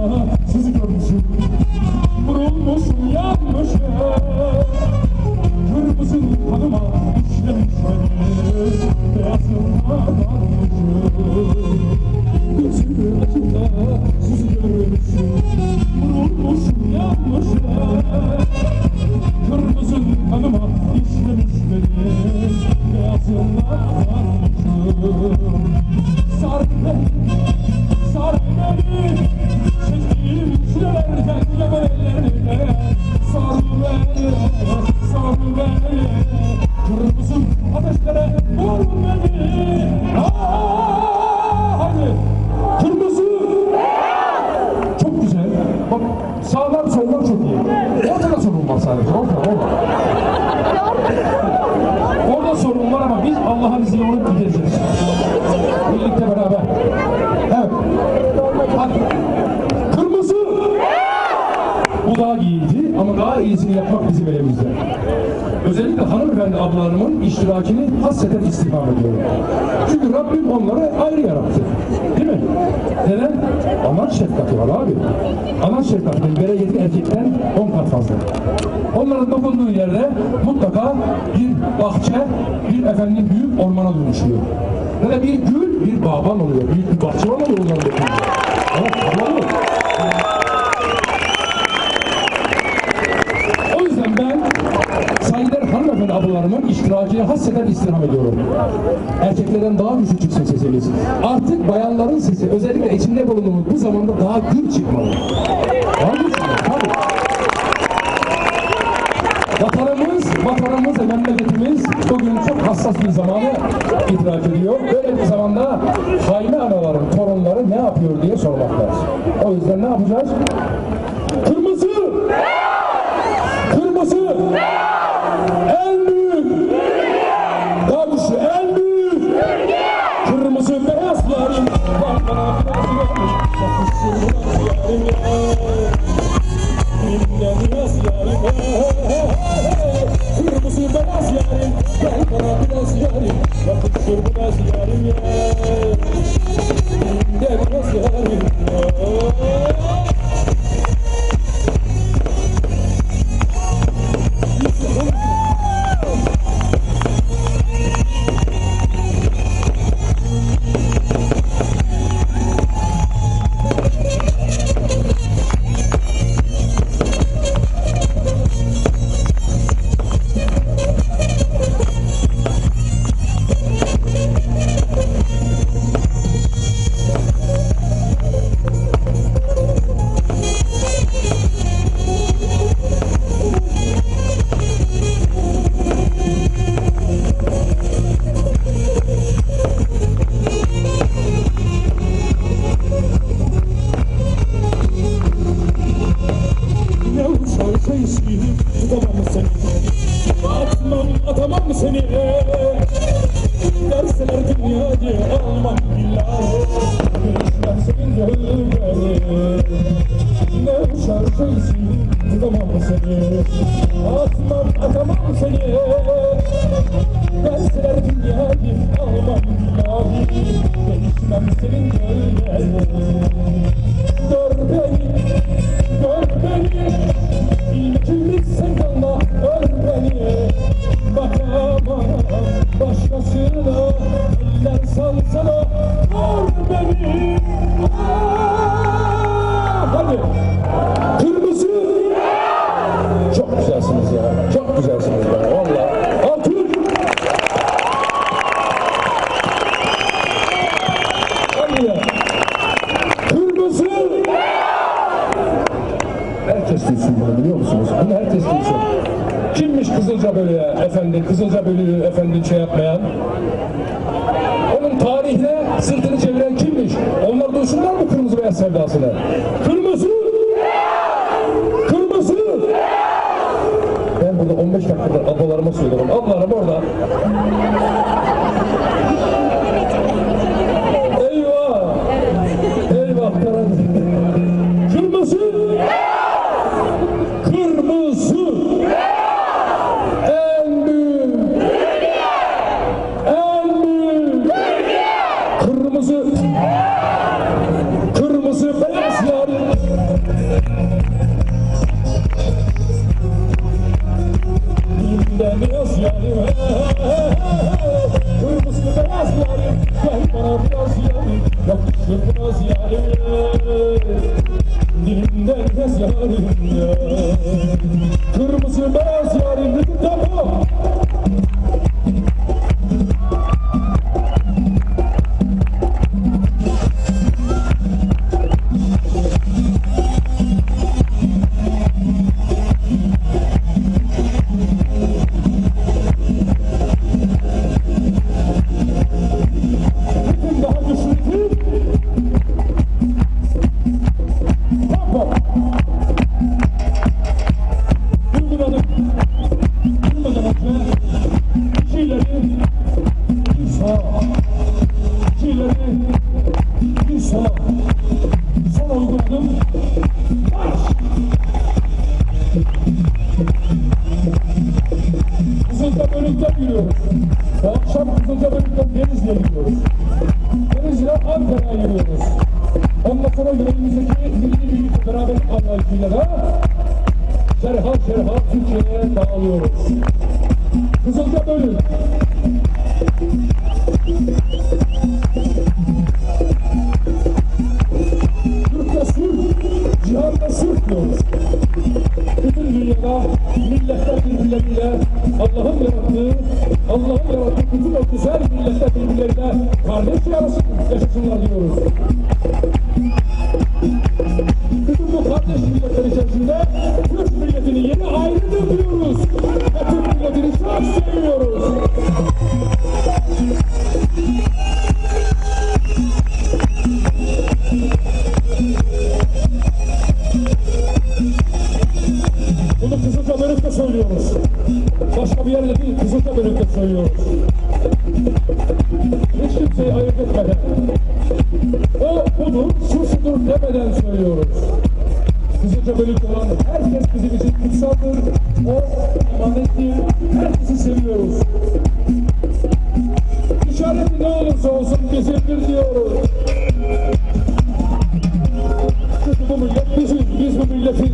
Oh, Var sadece Ortada orada sorun var ama biz Allah'ın izniyle onu gideceğiz. Birlikte beraber. Evet. Hadi. Kırmızı. Bu daha iyiydi ama daha iyisini yapmak bizim elimizde. Özellikle hanımefendi ablalarımın iştirakini hasreten istifam ediyorum. Çünkü Rabbim onları ayrı yarattı. Değil mi? Neden? Ana şefkati var abi. Ana şefkatinin bereketi erkekten 10 kat fazla. Onların dokunduğu yerde mutlaka bir bahçe, bir efendim büyük ormana dönüşüyor. Ya da bir gül, bir bağban oluyor. Büyük bir bahçe oluyor onların dokunduğu. Evet, anladın mı? O yüzden ben saygıdeğer hanımefendi ablalarımın hasreten istirham ediyorum. Erkeklerden daha güçlü çıksın sesimiz. Artık bayanların sesi özellikle içinde bulunduğumuz bu zamanda daha gür çıkmalı. Daha gür çıkmalı. Tabii. Vatanımız, vatanımız ve memleketimiz bugün çok hassas bir zamanı idrak ediyor. Böyle bir zamanda Hayme anaların torunları ne yapıyor diye sormak. O yüzden ne yapacağız? Şeysin Tutamam seni. Atmam atamam seni. Derseler dünyayı almam billahi Görüşmem senin gölgeni Ne şeysin Tutamam seni. Atmam atamam seni. Derseler dünyayı almam billahi Görüşmem senin gölgeni Gör beni Gör beni Thank you. Kimmiş Kızılca Bölü'ye efendi, Kızılca Bölü'yü efendi şey yapmayan? Onun tarihine sırtını çeviren kimmiş? Onlar duysunlar mı kırmızı beyaz sevdasını? Kırmızı! Kırmızı! Ben burada 15 dakikadır ablalarıma söylüyorum. Ablalarım orada. Dilimden beyaz Çileli İsa Çileli İsa Son uyguladım Baş Kızılca bölükten yürüyoruz Bu akşam Kızılca bölükten Denizli'ye gidiyoruz Denizli'ye Ankara'ya yürüyoruz Ondan sonra beraber anlayışıyla da şerha şerha Türkiye'ye dağılıyoruz. Kızılca bölük Mauricio kimseyi ayırt etmeden o budur, şu şudur demeden söylüyoruz. Bizi cömelik olan herkes bizim için kutsaldır. O emanettir. Herkesi seviyoruz. İşareti ne olursa olsun kesindir diyoruz. Çünkü bu millet biziz, biz bu milletiz.